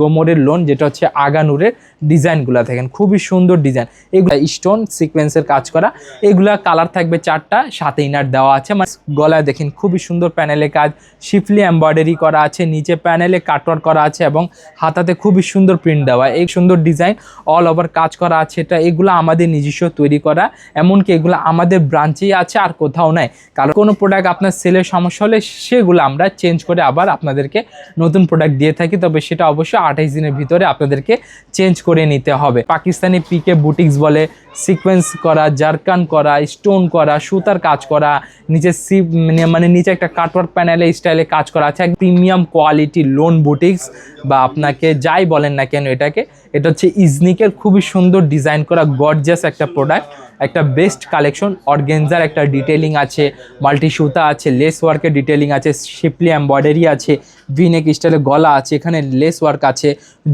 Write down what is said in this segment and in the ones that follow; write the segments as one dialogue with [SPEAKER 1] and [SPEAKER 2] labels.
[SPEAKER 1] গোমরের loan যেটা হচ্ছে আগানুরের ডিজাইনগুলো দেখেন, খুবই সুন্দর ডিজাইন। এগুলো স্টোন সিকোয়েন্সের কাজ করা। এগুলা কালার থাকবে চারটা, সাথে ইনার দেওয়া আছে। মানে গলায় দেখেন, খুবই সুন্দর প্যানেলে কাজ। শিফলি এমব্রয়ডারি করা আছে, নিচে প্যানেলে কাটওয়ার করা আছে এবং হাতাতে খুবই সুন্দর প্রিন্ট দেওয়া। এই সুন্দর ডিজাইন অল ওভার কাজ করা আছে। এটা এগুলো আমাদের নিজস্ব তৈরি করা। এমনকি এগুলো আমাদের ব্রাঞ্চেই আছে, আর কোথাও নাই। কারণ কোনো প্রোডাক্ট আপনার সেলের সমস্যা হলে সেগুলো আমরা চেঞ্জ করে আবার আপনাদেরকে নতুন প্রোডাক্ট দিয়ে থাকি। তবে সেটা অবশ্যই আঠাইশ দিনের ভিতরে আপনাদেরকে চেঞ্জ করে নিতে হবে। পাকিস্তানি পিকে বুটিক্স বলে সিকোয়েন্স করা জারকান করা স্টোন করা, সুতার কাজ করা, নিচে সি মানে নিচে একটা কাটওয়ার্ক প্যানেলে স্টাইলে কাজ করা আছে। এক প্রিমিয়াম কোয়ালিটি লোন বুটিক্স বা আপনাকে যাই বলেন না কেন এটাকে, এটা হচ্ছে ইজনিকের খুবই সুন্দর ডিজাইন করা গর্জাস একটা প্রোডাক্ট একটা বেস্ট কালেকশন অর্গেনজার একটা ডিটেলিং আছে মাল্টি সুতা আছে লেস ওয়ার্কের ডিটেলিং আছে শিপলি এমব্রয়ডারি আছে ভিনেক স্টাইলে গলা আছে, এখানে লেস ওয়ার্ক আছে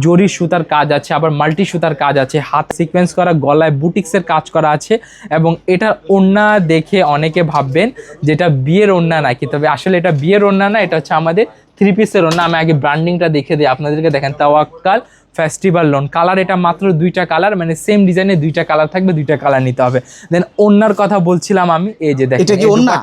[SPEAKER 1] জরি সুতার কাজ আছে, আবার মাল্টি সুতার কাজ আছে, হাত সিকোয়েন্স করা, গলায় বুটিক্সের কাজ করা আছে এবং এটার ওড়না দেখে অনেকে ভাববেন যেটা বিয়ের ওড়না নাকি, তবে আসলে এটা বিয়ের ওড়না না, এটা হচ্ছে আমাদের থ্রি পিসের ওড়না। আমি আগে ব্র্যান্ডিংটা দেখে দিই, আপনাদেরকে দেখেন, তাওয়াক্কাল ফেস্টিভ্যাল লোন কালার এটা মাত্র দুইটা কালার মানে সেম ডিজাইনে দুইটা কালার থাকবে দুইটা কালার নিতে হবে। দেন ওন্নার কথা বলছিলাম আমি এই যে দেখেন
[SPEAKER 2] এটা কি ওন্না?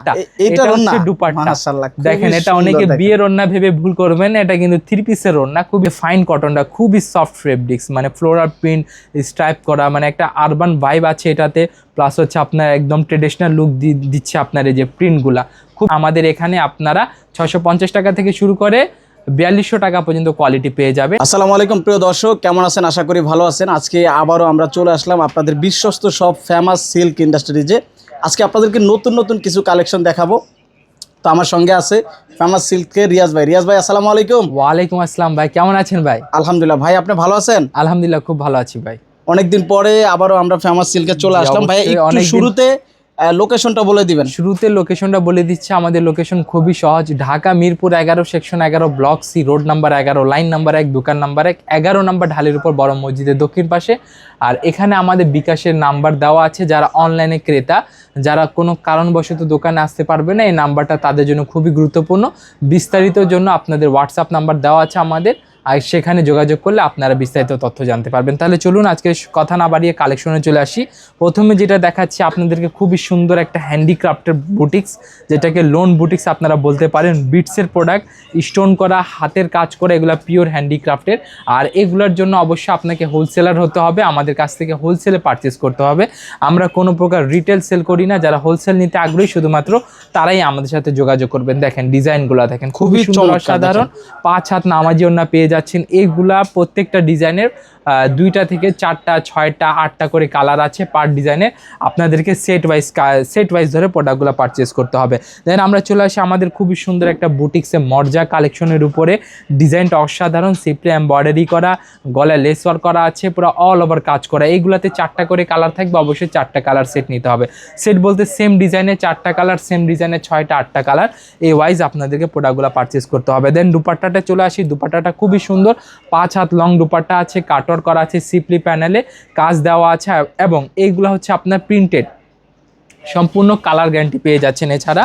[SPEAKER 2] এটা
[SPEAKER 1] হচ্ছে দুপাট্টা।
[SPEAKER 2] মাশাআল্লাহ,
[SPEAKER 1] দেখেন এটা অনেকে বিয়ের ওন্না ভেবে ভুল করবেন এটা কিন্তু থ্রি পিসের ওন্না খুবই ফাইন কটনটা খুবই সফট ফেব্রিক্স মানে ফ্লোরাল প্রিন্ট স্ট্রাইপ করা মানে একটা আরবান ভাইব আছে এটাতে প্লাস হচ্ছে আপনার একদম ট্রেডিশনাল লুক দিচ্ছে আপনার এই যে প্রিন্টগুলা খুব আমাদের এখানে আপনারা ছশো পঞ্চাশ টাকা থেকে শুরু করে বিয়াল্লিশশো টাকা পর্যন্ত কোয়ালিটি পেয়ে যাবে।
[SPEAKER 2] আসসালামু আলাইকুম প্রিয় দর্শক কেমন আছেন? আশা করি ভালো আছেন। আজকে আবারও আমরা চলে আসলাম আপনাদের বিশ্বস্ত সব ফেমাস সিল্ক ইন্ডাস্ট্রিজে আজকে আপনাদেরকে নতুন নতুন কিছু কালেকশন দেখাবো। তো আমার সঙ্গে আছে ফেমাস সিল্কের রিয়াজ ভাই। রিয়াজ ভাই আসসালামু আলাইকুম।
[SPEAKER 1] ওয়ালাইকুম আসসালাম ভাই কেমন আছেন ভাই?
[SPEAKER 2] আলহামদুলিল্লাহ। ভাই আপনি ভালো আছেন?
[SPEAKER 1] আলহামদুলিল্লাহ খুব ভালো আছি ভাই।
[SPEAKER 2] অনেকদিন পরে আবারও আমরা ফেমাস সিল্কে চলে আসলাম। ভাই একটু শুরুতে লোকেশনটা বলে দিবেন।
[SPEAKER 1] শুরুতে লোকেশনটা বলে দিচ্ছে, আমাদের লোকেশন খুবই সহজ। ঢাকা, মিরপুর এগারো সেকশন এগারো ব্লক সি রোড নাম্বার এগারো লাইন নাম্বার এক, দোকান নাম্বার এক, এগারো নাম্বার ঢালের উপর বড় মসজিদের দক্ষিণ পাশে। আর এখানে আমাদের বিকাশের নাম্বার দেওয়া আছে যারা অনলাইনে ক্রেতা। যারা কোনো কারণবশত দোকানে আসতে পারবে না, এই নাম্বারটা তাদের জন্য খুবই গুরুত্বপূর্ণ। বিস্তারিত জন্য আপনাদের হোয়াটসঅ্যাপ নাম্বার দেওয়া আছে আমাদের। আর সেখানে যোগাযোগ করলে আপনারা বিস্তারিত তথ্য জানতে পারবেন। তাহলে চলুন আজকে কথা না বাড়িয়ে কালেকশনে চলে আসি। প্রথমে যেটা দেখাচ্ছি আপনাদেরকে খুবই সুন্দর একটা হ্যান্ডিক্রাফটের বুটিক্স যেটাকে লোন বুটিক্স আপনারা বলতে পারেন। বিটসের প্রোডাক্ট স্টোন করা হাতের কাজ করা এগুলো পিওর হ্যান্ডিক্রাফটের আর এগুলোর জন্য অবশ্যই আপনাকে হোলসেলার হতে হবে আমাদের কাছ থেকে হোলসেলে পারচেস করতে হবে। আমরা কোনো প্রকার রিটেল সেল করি না যারা হোলসেল নিতে আগ্রহী শুধুমাত্র তারাই আমাদের সাথে যোগাযোগ করবেন। দেখেন ডিজাইনগুলো দেখেন খুবই সুন্দর সাধারণ পাঁচ হাত নামাজি ওনা পেয়ে যাচ্ছেন এইগুলা প্রত্যেকটা ডিজাইনের দুইটা থেকে চারটা, ছয়টা, আটটা করে কালার আছে পার ডিজাইনে আপনাদেরকে সেট ওয়াইজ সেট ওয়াইজ ধরে প্রোডাক্টগুলো পারচেস করতে হবে। দেন আমরা চলে আসি আমাদের খুবই সুন্দর একটা বুটিক্সে মর্জা কালেকশনের উপরে। ডিজাইনটা অসাধারণ সিপ্লে এমব্রয়ডারি করা, গলায় লেস ওয়ার্ক করা আছে, পুরো অল ওভার কাজ করা। এইগুলাতে চারটা করে কালার থাকবে, অবশ্যই চারটা কালার সেট নিতে হবে। সেট বলতে সেম ডিজাইনে চারটা কালার সেম ডিজাইনে ছয়টা, আটটা কালার এই ওয়াইজ আপনাদেরকে প্রোডাক্টগুলো পারচেস করতে হবে। দেন দুপাট্টাটা চলে আসি। দুপাট্টাটা খুবই সুন্দর। পাঁচ হাত লং দুপাট্টা আছে কাটর করা আছে সিপলি প্যানেলে কাজ দেওয়া আছে এবং এইগুলো হচ্ছে আপনার প্রিন্টেড সম্পূর্ণ কালার গ্যারান্টি পেয়ে যাচ্ছেন এছাড়া।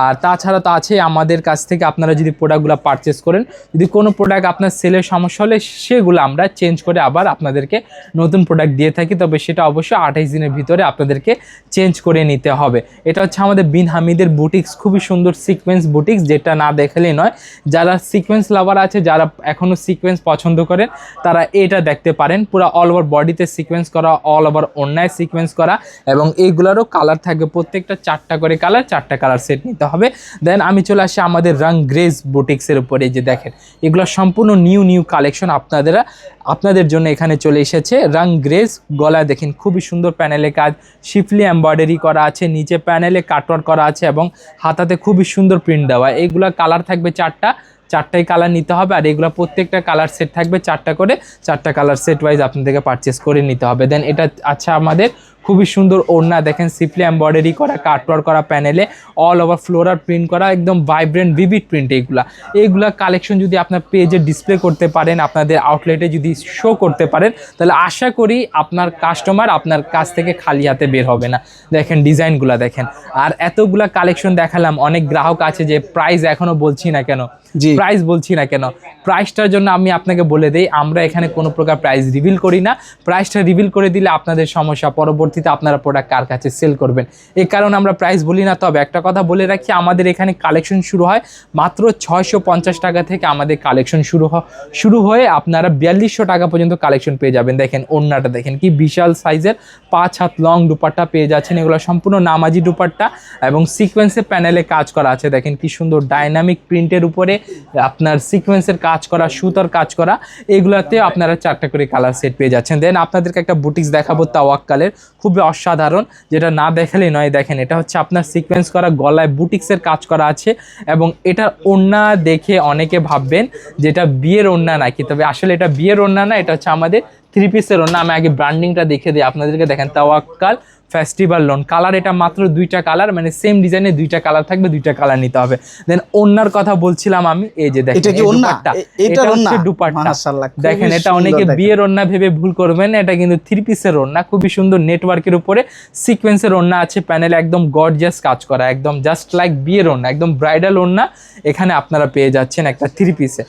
[SPEAKER 1] আর তাছাড়া তো আছে আমাদের কাছ থেকে আপনারা যদি প্রোডাক্টগুলো পারচেস করেন, যদি কোনো প্রোডাক্ট আপনার সেলের সমস্যা হলে সেগুলো আমরা চেঞ্জ করে আবার আপনাদেরকে নতুন প্রোডাক্ট দিয়ে থাকি। তবে সেটা অবশ্যই আঠাইশ দিনের ভিতরে আপনাদেরকে চেঞ্জ করে নিতে হবে। এটা হচ্ছে আমাদের বিন হামিদের বুটিক্স খুবই সুন্দর সিকোয়েন্স বুটিক্স যেটা না দেখলেই নয়। যারা সিকোয়েন্স লাভার আছে, যারা এখনও সিকোয়েন্স পছন্দ করেন, তারা এটা দেখতে পারেন। পুরো অল ওভার বডিতে সিকোয়েন্স করা অল ওভার অন্যায় সিকোয়েন্স করা, এবং এইগুলোরও কালার থাকবে প্রত্যেকটা চারটা করে কালার চারটা কালার সেট নিতে হবে। দেন আমি চলে আসি আমাদের রং গ্রেজ বুটিক্সের উপরে যে দেখেন, এগুলো সম্পূর্ণ নিউ নিউ কালেকশন আপনাদেরা, আপনাদের জন্য এখানে চলে এসেছে। রং গ্রেজ গলায় দেখেন খুবই সুন্দর প্যানেলে কাজ, শিফলি এমব্রয়ডারি করা আছে, নিচে প্যানেলে কাটওয়ার করা আছে এবং হাতাতে খুবই সুন্দর প্রিন্ট দেওয়া। এইগুলো কালার থাকবে চারটা, চারটাই কালার নিতে হবে আর এগুলো প্রত্যেকটা কালার সেট থাকবে চারটা করে, চারটা কালার সেট ওয়াইজ আপনাদেরকে পারচেস করে নিতে হবে। দেন এটা আচ্ছা আমাদের খুবই সুন্দর ওড়না। দেখেন সিপলি এম্বয়ডারি করা কাটওয়ার করা প্যানেলে অল ওভার ফ্লোরার প্রিন্ট করা একদম ভাইব্রেন্ট ভিভিড প্রিন্ট এইগুলা। এইগুলা কালেকশন যদি আপনার পেজে ডিসপ্লে করতে পারেন আপনাদের আউটলেটে যদি শো করতে পারেন তাহলে আশা করি আপনার কাস্টমার আপনার কাছ থেকে খালি হাতে বের হবে না। দেখেন ডিজাইনগুলা দেখেন। আর এতগুলা কালেকশন দেখালাম অনেক গ্রাহক আছে যে প্রাইস এখনও বলছি না কেন?
[SPEAKER 2] জি।
[SPEAKER 1] প্রাইস বলছি না কেন? প্রাইসটার জন্য আমি আপনাকে বলে দেই আমরা এখানে কোনো প্রকার প্রাইস রিভিল করি না। প্রাইসটা রিভিল করে দিলে আপনাদের সমস্যা পরবর্তীতে আপনারা প্রোডাক্ট কার কাছে সেল করবেন? এই কারণে আমরা প্রাইস বলি না, তবে একটা কথা বলে রাখি, আমাদের এখানে কালেকশন শুরু হয় মাত্র ছয়শো পঞ্চাশ টাকা থেকে আমাদের কালেকশন শুরু শুরু হয়ে আপনারা বিয়াল্লিশশো টাকা পর্যন্ত কালেকশন পেয়ে যাবেন। দেখেন, ওড়নাটা দেখেন, কি বিশাল সাইজের পাঁচ হাত লং দুপাট্টা পেয়ে যাচ্ছেন। এগুলো সম্পূর্ণ নামাজি দুপাট্টা এবং সিকোয়েন্সের প্যানেলে কাজ করা আছে। দেখেন, কি সুন্দর ডাইনামিক প্রিন্টের উপরে আপনার সিকোয়েন্সের কাজ করা, সুতার কাজ করা, এগুলাতে আপনারা চারটা করে কালার সেট পেয়ে যাচ্ছেন। দেন আপনাদেরকে একটা বুটিক্স দেখাবো, তাওয়াক্কালের। খুবই অসাধারণ, যেটা না দেখালেই নয় দেখেন, এটা হচ্ছে আপনার সিকোয়েন্স করা, গলায় বুটিক্সের কাজ করা আছে এবং এটার ওড়না দেখে অনেকে ভাববেন যেটা বিয়ের ওড়না নাকি, তবে আসলে এটা বিয়ের ওড়না না, এটা হচ্ছে আমাদের থ্রি পিসের ওন্না আমি আগে ব্র্যান্ডিংটা দেখে দিই, আপনাদেরকে দেখেন, তাওয়াক্কাল। ফেস্টিভ্যাল লোন কালার এটা মাত্র দুইটা কালার মানে সেম ডিজাইনে দুইটা কালার থাকবে দুইটা কালার নিতে হবে। দেন ওন্নার কথা বলছিলাম আমি এই যে দেখেন
[SPEAKER 2] এটা কি ওন্না?
[SPEAKER 1] এটা হচ্ছে দুপাট্টা।
[SPEAKER 2] মাশাআল্লাহ,
[SPEAKER 1] দেখেন এটা অনেকে বিয়ের ওন্না ভেবে ভুল করবেন এটা কিন্তু থ্রি পিসের ওন্না খুবই সুন্দর নেটওয়ার্কের উপরে সিকোয়েন্সের ওন্না আছে প্যানেলে একদম গর্জিয়াস কাজ করা একদম জাস্ট লাইক বিয়ের ওন্না একদম ব্রাইডাল ওন্না এখানে আপনারা পেয়ে যাচ্ছেন একটা থ্রি পিসে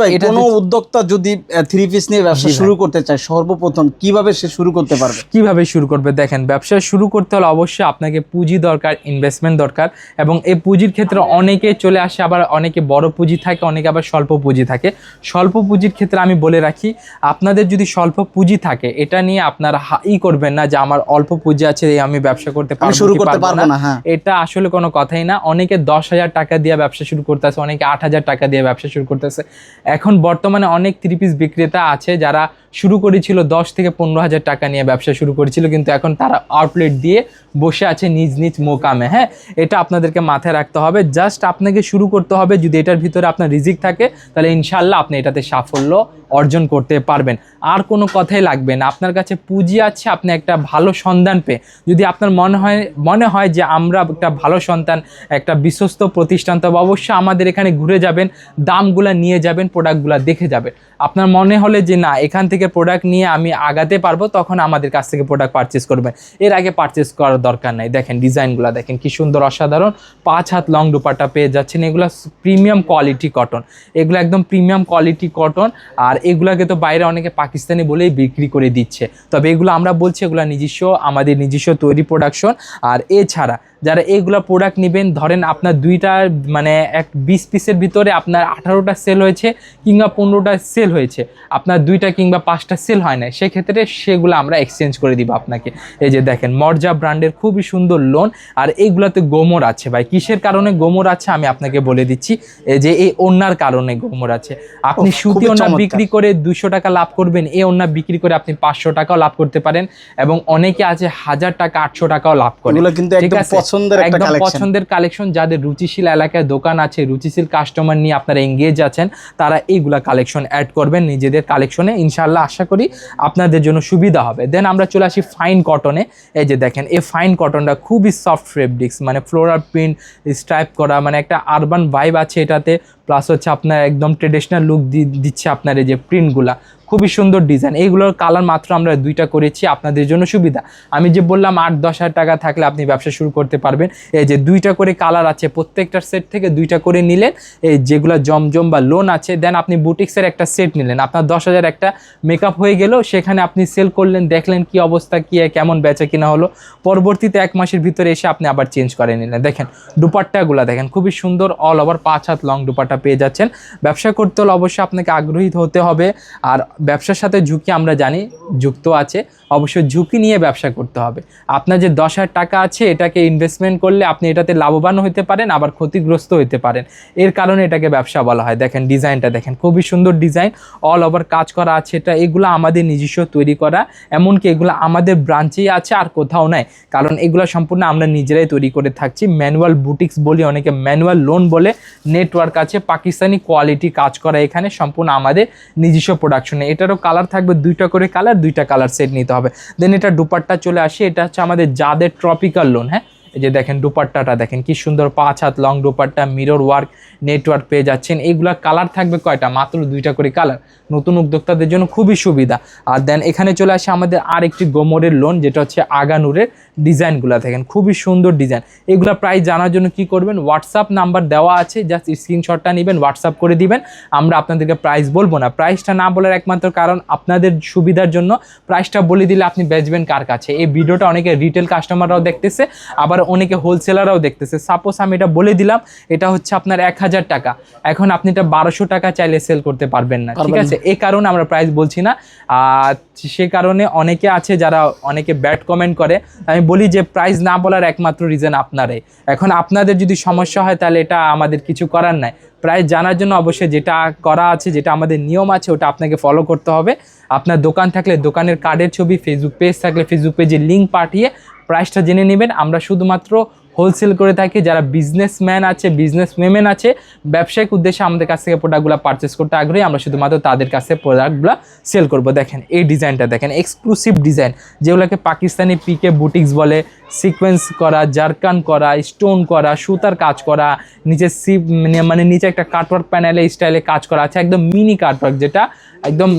[SPEAKER 2] ভাই কোনো উদ্যোক্তা যদি থ্রি পিস নিয়ে ব্যবসা শুরু করতে চায় সর্বপ্রথম কীভাবে সে শুরু করতে পারবে?
[SPEAKER 1] কীভাবে শুরু করবে? দেখেন ব্যবসা শুরু করতে হলে অবশ্যই আপনাকে পুঁজি দরকার ইনভেস্টমেন্ট দরকার এবং এই পুঁজির ক্ষেত্রে অনেকে চলে আসে আবার অনেকে বড় পুঁজি থাকে অনেকে আবার স্বল্প পুঁজি থাকে। স্বল্প পুঁজির ক্ষেত্রে আমি বলে রাখি আপনাদের যদি স্বল্প পুঁজি থাকে এটা নিয়ে আপনারা হা- ই করবেন না যে আমার অল্প পুঁজি আছে এই আমি ব্যবসা করতে পারব
[SPEAKER 2] শুরু করতে
[SPEAKER 1] পারব
[SPEAKER 2] না। হ্যাঁ।
[SPEAKER 1] এটা আসলে কোনো কথাই না। অনেকে দশ হাজার টাকা দিয়ে ব্যবসা শুরু করতেছে অনেকে আট হাজার টাকা দিয়ে ব্যবসা শুরু করতেছে। এখন বর্তমানে অনেক থ্রি পিস বিক্রেতা আছে যারা শুরু করেছিল দশ থেকে পনেরো হাজার টাকা নিয়ে ব্যবসা শুরু করেছিল কিন্তু এখন তারা আউটলেট দিয়ে বসে আছে নিজ নিজ মোকামে হ্যাঁ? এটা আপনাদেরকে মাথায় রাখতে হবে। জাস্ট আপনাকে শুরু করতে হবে, যদি এটার ভিতরে আপনার রিজিক থাকে, তাহলে ইনশাল্লাহ আপনি এটাতে সাফল্য অর্জন করতে পারবেন। আর কোনো কথাই লাগবে না। আপনার কাছে পুঁজি আছে, আপনি একটা ভালো সন্ধান পেয়ে। যদি আপনার মনে হয় মনে হয় যে আমরা একটা ভালো সন্তান, একটা বিশ্বস্ত প্রতিষ্ঠান, তবে অবশ্যই আমাদের এখানে ঘুরে যাবেন, দামগুলা নিয়ে যাবেন, প্রোডাক্টগুলো দেখে যাবেন। আপনার মনে হলে যে না, এখান থেকে প্রোডাক্ট নিয়ে আমি আগাতে পারব, তখন আমাদের কাছ থেকে প্রোডাক্ট পারচেস করবেন। এর আগে পারচেস করার দরকার নাই। দেখেন ডিজাইনগুলো, দেখেন কি সুন্দর অসাধারণ। পাঁচ হাত লং দুপাটা পেয়ে যাচ্ছেন। এগুলো প্রিমিয়াম কোয়ালিটি কটন। এগুলো একদম প্রিমিয়াম কোয়ালিটি কটন। আর এগুলাকে তো বাইরে অনেকে পাকিস্তানি বলেই বিক্রি করে দিচ্ছে। তবে এগুলো আমরা বলছি, এগুলো নিজস্ব, আমাদের নিজস্ব তৈরি প্রোডাকশন আর এছাড়া যারা এইগুলো প্রোডাক্ট নেবেন ধরেন আপনার দুইটা মানে এক বিশ পিসের ভিতরে আপনার আঠারোটা সেল হয়েছে কিংবা পনেরোটা সেল হয়েছে। আপনার দুইটা কিংবা পাঁচটা সেল হয় না সেক্ষেত্রে সেগুলো আমরা এক্সচেঞ্জ করে দিব আপনাকে। এই যে দেখেন মর্জা ব্র্যান্ডের খুবই সুন্দর লোন আর এইগুলোতে গোমর আছে ভাই। কিসের কারণে গোমর আছে আমি আপনাকে বলে দিচ্ছি। এই যে এই ওনার কারণে গোমর আছে। আপনি সুতি ওনা বিক্রি করে দুশো টাকা লাভ করবেন এই ওনা বিক্রি করে আপনি পাঁচশো টাকাও লাভ করতে পারেন এবং অনেকে আছে হাজার টাকা আটশো টাকাও লাভ করে
[SPEAKER 2] কিন্তু
[SPEAKER 1] ঠিক আছে?
[SPEAKER 2] পছন্দের একটা
[SPEAKER 1] একদম
[SPEAKER 2] কালেকশন
[SPEAKER 1] পছন্দের কালেকশন যাদের রুচিশীল এলাকায় দোকান আছে রুচিশীল কাস্টমার নিয়ে আপনারা এঙ্গেজ আছেন তারা এইগুলা কালেকশন অ্যাড করবেন নিজেদের কালেকশনে ইনশাল্লাহ আশা করি আপনাদের জন্য সুবিধা হবে। দেন আমরা চলে আসি ফাইন কটনে এই যে দেখেন এই ফাইন কটনটা খুবই সফট ফেব্রিক্স মানে ফ্লোরাল প্রিন্ট স্ট্রাইপ করা মানে একটা আরবান ভাইব আছে এটাতে। প্লাস হচ্ছে আপনার একদম ট্রেডিশনাল লুক দিচ্ছে আপনার এই যে প্রিন্টগুলা খুবই সুন্দর ডিজাইন এইগুলোর কালার মাত্র আমরা দুইটা করেছি, আপনাদের জন্য সুবিধা। আমি যে বললাম আট, দশ হাজার টাকা থাকলে আপনি ব্যবসা শুরু করতে পারবেন। এই যে দুইটা করে কালার আছে, প্রত্যেকটার সেট থেকে দুইটা করে নিলেন। এই যেগুলো জমজম বা লোন আছে দেন আপনি বুটিক্সের একটা সেট নিলেন। আপনার দশ হাজার একটা মেকআপ হয়ে গেল, সেখানে আপনি সেল করলেন, দেখলেন কি অবস্থা, কী, কেমন বেচা কিনা হলো। পরবর্তীতে এক মাসের ভিতরে এসে আপনি আবার চেঞ্জ করে নিলেন। দেখেন, দুপাট্টাগুলো দেখেন, খুবই সুন্দর অল ওভার পাঁচ হাত লং দুপাট্টা পেয়ে যাচ্ছেন। ব্যবসা করতে হলে অবশ্যই আপনাকে আগ্রহী হতে হবে। আর ব্যবসার সাথে ঝুঁকি আমরা জানি, যুক্ত আছে, অবশ্যই ঝুঁকি নিয়ে ব্যবসা করতে হবে। আপনার যে দশ হাজার টাকা আছে, এটাকে ইনভেস্টমেন্ট করলে আপনি এটাতে লাভবান হতে পারেন, আবার ক্ষতিগ্রস্ত হতে পারেন। এর কারণে এটাকে ব্যবসা বলা হয়। দেখেন ডিজাইনটা দেখেন, খুবই সুন্দর ডিজাইন অল ওভার কাজ করা আছে, এটা এগুলো আমাদের নিজস্ব তৈরি করা, এমনকি এগুলো আমাদের ব্রাঞ্চেই আছে আর কোথাও নাই। কারণ এগুলো সম্পূর্ণ আমরা নিজেরাই তৈরি করে থাকছি। ম্যানুয়াল বুটিক্স বলি অনেকে ম্যানুয়াল লোন বলে নেটওয়ার্ক আছে, পাকিস্তানি কোয়ালিটি কাজ করা এখানে সম্পূর্ণ আমাদের নিজস্ব প্রোডাকশনে এটারও কালার থাকবে দুইটা করে কালার দুইটা কালার সেট নিতে হবে। দেন এটা দুপাট্টা চলে আসে, এটা হচ্ছে আমাদের যাদের ট্রপিক্যাল লোন হ্যাঁ? এই যে দেখেন দুপাট্টাটা, দেখেন কি সুন্দর পাঁচ হাত long dupatta mirror work network পেয়ে যাচ্ছেন। এইগুলা কালার থাকবে কয়টা? মাত্র দুইটা করে কালার নতুন উদ্যোক্তাদের জন্য খুবই সুবিধা। আর দেন এখানে চলে আসে আমাদের আর একটি গোমরের লোন যেটা হচ্ছে আগানুরের ডিজাইনগুলো দেখেন। খুবই সুন্দর ডিজাইন। এগুলো প্রাইস জানার জন্য কি করবেন? হোয়াটসঅ্যাপ নাম্বার দেওয়া আছে। জাস্ট স্ক্রিনশটটা নেবেন হোয়াটসঅ্যাপ করে দিবেন। আমরা আপনাদেরকে প্রাইস বলব না। প্রাইসটা না বলার একমাত্র কারণ আপনাদের সুবিধার জন্য প্রাইসটা বলে দিলে আপনি বেচবেন কার কাছে? এই ভিডিওটা অনেকে রিটেল কাস্টমাররাও দেখতেছে, আবার অনেকে হোলসেলাররাও দেখতেছে। সাপোজ আমি এটা বলে দিলাম, এটা হচ্ছে আপনার এক হাজার হাজার টাকা। এখন আপনি এটা বারোশো টাকা চাইলে সেল করতে পারবেন না। ঠিক আছে? এই কারণে আমরা প্রাইস বলছি না। আর সে কারণে অনেকে আছে যারা অনেকে ব্যাড কমেন্ট করে। আমি বলি যে প্রাইস না বলার একমাত্র রিজন আপনারাই। এখন আপনাদের যদি সমস্যা হয় তাহলে এটা আমাদের কিছু করার নাই। প্রাইস জানার জন্য অবশ্যই যেটা করা আছে যেটা আমাদের নিয়ম আছে ওটা আপনাকে ফলো করতে হবে। আপনার দোকান থাকলে দোকানের কার্ডের ছবি ফেসবুক পেজ থাকলে ফেসবুক পেজে লিঙ্ক পাঠিয়ে প্রাইসটা জেনে নেবেন। আমরা শুধুমাত্র হোলসেল করে থাকি, যারা বিজনেসম্যান আছে বিজনেস ওয়েমেন আছে, ব্যবসায়িক উদ্দেশ্যে আমাদের কাছ থেকে প্রোডাক্টগুলো পারচেস করতে আগ্রহী, আমরা শুধুমাত্র তাদের কাছে প্রোডাক্টগুলো সেল করব। দেখেন, এই ডিজাইনটা দেখেন এক্সক্লুসিভ ডিজাইন যেগুলোকে পাকিস্তানি পিকে বুটিক্স বলে সিকোয়েন্স করা জারকান করা স্টোন করা, সুতার কাজ করা, নিচে সিপ মানে নিচে একটা কাটওয়ার্ক প্যানেলে স্টাইলে কাজ করা আছে, একদম মিনি কাটওয়ার্ক যেটা, একদম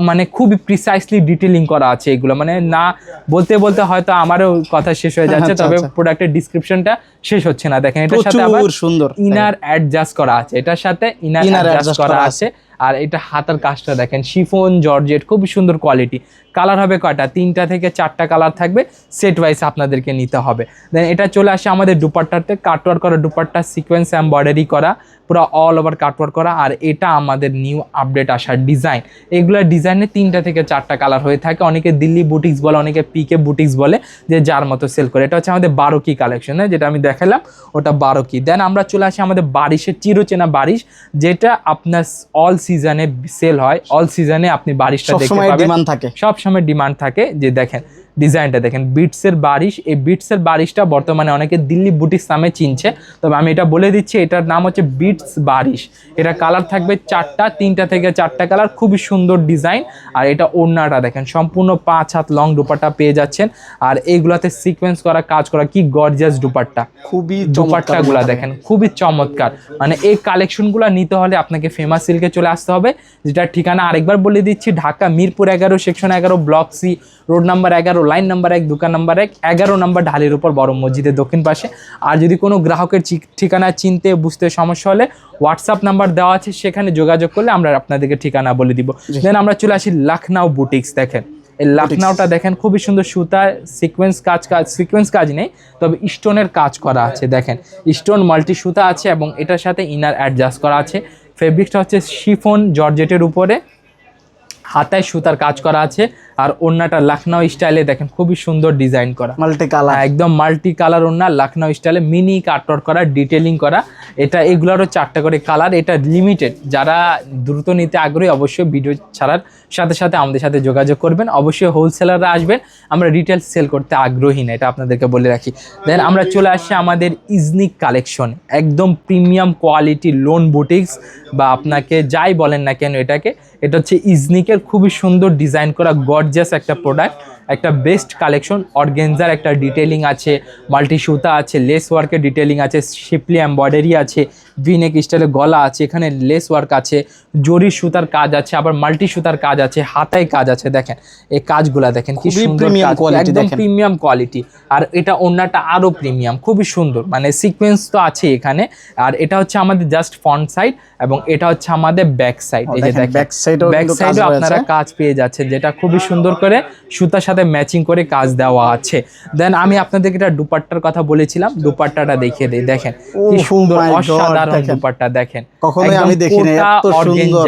[SPEAKER 1] মানে খুবই প্রিসাইসলি ডিটেলিং করা আছে এগুলো। মানে না বলতে বলতে হয়তো আমারও কথা শেষ হয়ে যাচ্ছে
[SPEAKER 2] আচ্ছা,
[SPEAKER 1] তবে
[SPEAKER 2] আচ্ছা।
[SPEAKER 1] প্রোডাক্টের ডিসক্রিপশনটা শেষ হচ্ছে না। দেখেন এটার সাথে আবার
[SPEAKER 2] সুন্দর।
[SPEAKER 1] ইনার অ্যাডজাস্ট করা আছে। এটার সাথে ইনার অ্যাডজাস্ট করা আছে। আর এটা হাতার কাজটা দেখেন, শিফন, জর্জেট, খুবই সুন্দর কোয়ালিটি কালার হবে কয়টা? তিনটা থেকে চারটা কালার থাকবে সেট ওয়াইজ আপনাদেরকে নিতে হবে। দেন এটা চলে আসে আমাদের দুপাট্টাতে কাটওয়ার করা দুপাট্টা সিকোয়েন্স এমব্রয়ডারি করা, পুরো অল ওভার কাটওয়ার করা, আর এটা আমাদের নিউ আপডেট আসার ডিজাইন এগুলোর ডিজাইনে তিনটা থেকে চারটা কালার হয়ে থাকে। অনেকে দিল্লি বুটিক্স বলে, অনেকে পিকে বুটিক্স বলে, যে যার মতো সেল করে। এটা হচ্ছে আমাদের বারো কি কালেকশন যেটা আমি দেখালাম, ওটা বারো কি দেন আমরা চলে আসি আমাদের বারিশের, চিরচেনা বারিশ, যেটা আপনার অল সিজনে সেল হয়। অল সিজনে আপনি বারিশটা দেখতে পাবেন।
[SPEAKER 2] থাকে।
[SPEAKER 1] সব সময় ডিমান্ড থাকে যে দেখেন ডিজাইনটা দেখেন বিটসের বারিশ এই বিটসের বারিশটা বর্তমানে অনেকে দিল্লি বুটিক্স নামে চিনছে। তবে আমি এটা বলে দিচ্ছি এটার নাম হচ্ছে বিটস বারিশ। এটা কালার থাকবে চারটা তিনটা থেকে চারটা কালার খুবই সুন্দর ডিজাইন। আর এটা ওড়নাটা দেখেন সম্পূর্ণ পাঁচ হাত লং দুপাট্টা পেয়ে যাচ্ছেন। আর এইগুলাতে সিকোয়েন্স করা কাজ করা কি গর্জিয়াস দুপাট্টা।
[SPEAKER 2] খুবই
[SPEAKER 1] দুপাট্টা। গুলা দেখেন খুবই চমৎকার। মানে এই কালেকশনগুলা নিতে হলে আপনাকে ফেমাস সিল্কে চলে আসতে হবে। যেটার ঠিকানা আরেকবার বলে দিচ্ছি ঢাকা মিরপুর এগারো সেকশন এগারো ব্লক সি রোড নাম্বার এগারো লাইন নাম্বার এক দোকান নাম্বার এক এগারো নাম্বার ঢালির উপর বড় মসজিদের দক্ষিণ পাশে। আর যদি কোনো গ্রাহকের ঠিকানা চিনতে বুঝতে সমস্যা হলে হোয়াটসঅ্যাপ নাম্বার দেওয়া আছে সেখানে যোগাযোগ করলে আমরা আপনাদেরকে ঠিকানা বলে দিব। দেন আমরা চলে আসি লাখনাউ বুটিক্স দেখেন। এই লাখনাউটা দেখেন খুবই সুন্দর সুতা সিকোয়েন্স কাজ কাজ সিকোয়েন্স কাজ নেই তবে স্টোনের কাজ করা আছে দেখেন। স্টোন মাল্টি সুতা আছে এবং এটার সাথে ইনার অ্যাডজাস্ট করা আছে। ফেব্রিকটা হচ্ছে শিফন জর্জেটের উপরে। হাতায় সুতার কাজ করা আছে আর ওড়নাটা লখনৌ স্টাইলে দেখেন খুবই সুন্দর ডিজাইন করা।
[SPEAKER 2] মাল্টি কালার
[SPEAKER 1] একদম মাল্টি কালার ওড়না লখনৌ স্টাইলে মিনি কাটওয়ার করা ডিটেলিং করা। এটা এগুলোরও চারটা করে কালার এটা লিমিটেড যারা দ্রুত নিতে আগ্রহী অবশ্যই ভিডিও ছাড়ার সাথে সাথে আমাদের সাথে যোগাযোগ করবেন। অবশ্যই হোলসেলাররা আসবেন। আমরা রিটেল সেল করতে আগ্রহী না এটা আপনাদেরকে বলে রাখি। দেন আমরা চলে আসি আমাদের ইজনিক কালেকশন একদম প্রিমিয়াম কোয়ালিটি লোন বুটিক্স বা আপনাকে যাই বলেন না কেন এটাকে এটা হচ্ছে ইজনিকের খুবই সুন্দর ডিজাইন করা গর্জাস একটা প্রোডাক্ট একটা বেস্ট কালেকশন অর্গেনজার একটা ডিটেলিং আছে মাল্টি সুতা আছে লেস ওয়ার্কের ডিটেলিং আছে শিপলি এম্ব্রয়ডারি আছে ভিনেক স্টাইলে গলা আছে এখানে লেস ওয়ার্ক আছে জরি সুতার কাজ আছে আবার মাল্টি সুতার কাজ আছে হাতায় কাজ আছে দেখেন এই কাজগুলা দেখেন কি সুন্দর একদম প্রিমিয়াম কোয়ালিটি আর এটা ওড়নাটা আরও প্রিমিয়াম খুবই সুন্দর মানে সিকোয়েন্স তো আছে এখানে আর এটা হচ্ছে আমাদের জাস্ট ফ্রন্ট সাইড এবং এটা হচ্ছে আমাদের ব্যাক সাইড এই যে
[SPEAKER 2] দেখেন,
[SPEAKER 1] ব্যাক সাইডেও। আপনারা কাজ পেয়ে যাচ্ছেন যেটা খুবই সুন্দর করে সুতার সাথে ম্যাচিং করে কাজ দেওয়া আছে। দেন আমি আপনাদেরকে এটা দুপাট্টার কথা বলেছিলাম দুপাট্টাটা দেখিয়ে দিই দেখেন কি
[SPEAKER 2] Oh
[SPEAKER 1] সুন্দর অসাধারণ
[SPEAKER 2] দেখেন।
[SPEAKER 1] দুপাট্টা দেখেন
[SPEAKER 2] কখনোই আমি দেখিনি, এত সুন্দর।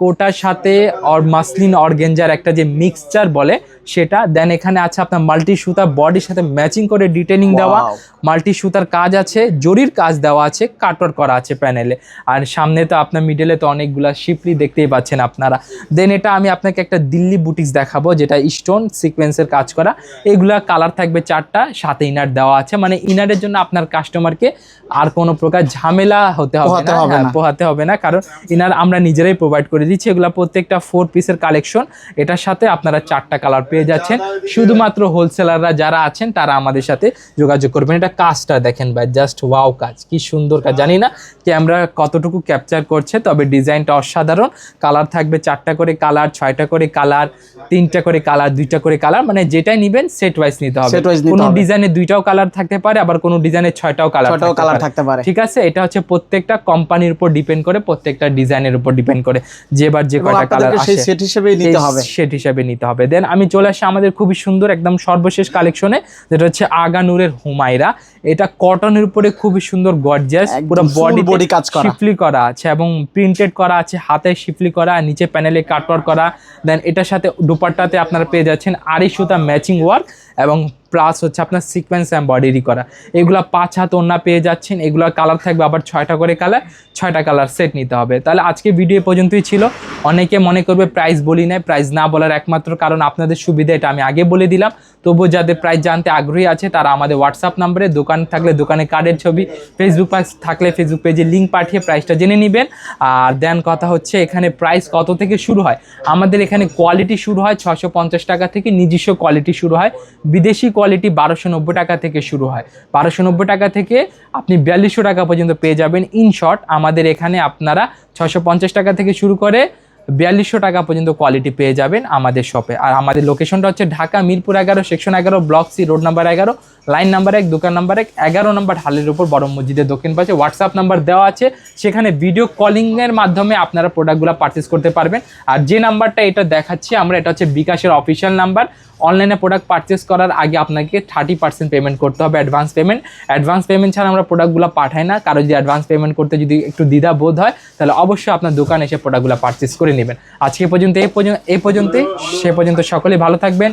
[SPEAKER 1] কোটার সাথে অর মাসলিন অর্গেঞ্জার একটা যে মিক্সচার বলে সেটা দেন এখানে আছে আপনার মাল্টি সুতা বডির সাথে ম্যাচিং করে ডিটেলিং দেওয়া মাল্টি সুতার কাজ আছে জরির কাজ দেওয়া আছে কাটর করা আছে প্যানেলে আর সামনে তো আপনার মিডলে তো অনেকগুলা শিপলি দেখতেই পাচ্ছেন আপনারা। দেন এটা আমি আপনাকে একটা দিল্লি বুটিক্স দেখাবো যেটা স্টোন সিকোয়েন্সের কাজ করা। এগুলা কালার থাকবে চারটা সাথে ইনার দেওয়া আছে। মানে ইনারের জন্য আপনার কাস্টমারকে আর কোনো প্রকার ঝামেলা হতে হবে না হ্যাঁ,
[SPEAKER 2] না।
[SPEAKER 1] পোহাতে হবে না। কারণ ইনার আমরা নিজেরাই প্রোভাইড করে দিই দিচ্ছি এগুলো প্রত্যেকটা ফোর পিসের কালেকশন এটার সাথে আপনারা চারটা কালার পেয়ে যাচ্ছেন। শুধুমাত্র হোলসেলাররা যারা আছেন তারা আমাদের সাথে যোগাযোগ করবেন। এটা কাজটা দেখেন ভাই জাস্ট ওয়াও কাজ। কি সুন্দর কাজ। জানি না ক্যামেরা কতটুকু ক্যাপচার করছে তবে ডিজাইনটা অসাধারণ। কালার থাকবে চারটা করে কালার ছয়টা করে কালার তিনটা করে কালার দুইটা করে কালার মানে যেটাই নিবেন সেট ওয়াইজ নিতে হবে। কোনো। ডিজাইনে দুইটাও কালার থাকতে পারে আবার কোনো ডিজাইনে ছয়টাও কালার
[SPEAKER 2] ছটাও কালার থাকতে পারে।
[SPEAKER 1] ঠিক আছে? এটা হচ্ছে প্রত্যেকটা কোম্পানির উপর ডিপেন্ড করে প্রত্যেকটা ডিজাইনের উপর ডিপেন্ড করে। যেবার যে
[SPEAKER 2] এবং
[SPEAKER 1] কয়টা কালার আসে
[SPEAKER 2] সেট হিসেবেই নিতে হবে।
[SPEAKER 1] সেট হিসাবে নিতে হবে। দেন আমি চলে আসি আমাদের খুবই সুন্দর একদম সর্বশেষ কালেকশনে যেটা হচ্ছে আগানুরের হুমায়রা। এটা কটনের উপরে খুবই সুন্দর গর্জিয়াস পুরো
[SPEAKER 2] full
[SPEAKER 1] বডি
[SPEAKER 2] কাজ করা।
[SPEAKER 1] শিফলি করা আছে এবং প্রিন্টেড করা আছে হাতে শিফলি করা নিচে প্যানেলে কাটওয়ার্ক করা। দেন এটার সাথে দুপাট্টাতে আপনারা পেয়ে যাচ্ছেন আড়াই সুতা ম্যাচিং ওয়ার্ক এবং প্লাস হচ্ছে আপনার সিকোয়েন্স এম্বয়ডারি করা এগুলো পাঁচ হাত ওনা পেয়ে যাচ্ছেন এগুলো কালার থাকবে আবার ছয়টা করে কালার ছয়টা কালার সেট নিতে হবে। তাহলে আজকে ভিডিও পর্যন্তই ছিল। অনেকে মনে করবে প্রাইস বলি নাই প্রাইস না বলার একমাত্র কারণ আপনাদের সুবিধা, এটা আমি আগে বলে দিলাম। তবুও যাদের প্রাইস জানতে আগ্রহী আছে, তারা আমাদের হোয়াটসঅ্যাপ নাম্বারে দোকান থাকলে দোকানে কার্ডের ছবি ফেসবুক পেজ থাকলে ফেসবুক পেজে লিঙ্ক পাঠিয়ে প্রাইসটা জেনে নেবেন। আর দেন কথা হচ্ছে এখানে প্রাইস কত থেকে শুরু হয়? আমাদের এখানে কোয়ালিটি শুরু হয় ছশো পঞ্চাশ টাকা থেকে নিজস্ব কোয়ালিটি শুরু হয়। বিদেশি কোয়ালিটি বারোশো নব্বই টাকা থেকে শুরু হয়। বারোশো নব্বই টাকা থেকে আপনি বিয়াল্লিশশো টাকা পর্যন্ত পেয়ে যাবেন। ইন শর্ট আমাদের এখানে আপনারা ছশো পঞ্চাশ টাকা থেকে শুরু করে বিয়াল্লিশশো টাকা পর্যন্ত কোয়ালিটি পেয়ে যাবেন আমাদের শপে আর আমাদের লোকেশনটা হচ্ছে ঢাকা মিরপুর এগারো সেকশন এগারো ব্লক সি রোড নাম্বার এগারো। লাইন নাম্বার এক, দোকান নাম্বার এক, এগারো নম্বর হালের উপর বড় মসজিদের দক্ষিণ পাশে হোয়াটসঅ্যাপ নাম্বার দেওয়া আছে। সেখানে ভিডিও কলিংয়ের মাধ্যমে আপনারা প্রোডাক্টগুলো পারচেস করতে পারবেন। আর যে নাম্বারটা এটা দেখাচ্ছি আমরা, এটা হচ্ছে বিকাশের অফিসিয়াল নাম্বার। অনলাইনে প্রোডাক্ট পারচেস করার আগে আপনাকে থার্টি পার্সেন্ট পেমেন্ট করতে হবে অ্যাডভান্স পেমেন্ট অ্যাডভান্স পেমেন্ট ছাড়া আমরা প্রোডাক্টগুলো পাঠাই না। কারও যদি অ্যাডভান্স পেমেন্ট করতে যদি একটু দ্বিধা বোধ হয়, তাহলে অবশ্যই আপনার দোকানে এসে প্রোডাক্টগুলো পারচেস করে নেবেন। আজকে পর্যন্ত এই পর্যন্ত এই পর্যন্তই। সে পর্যন্ত সকলে ভালো থাকবেন।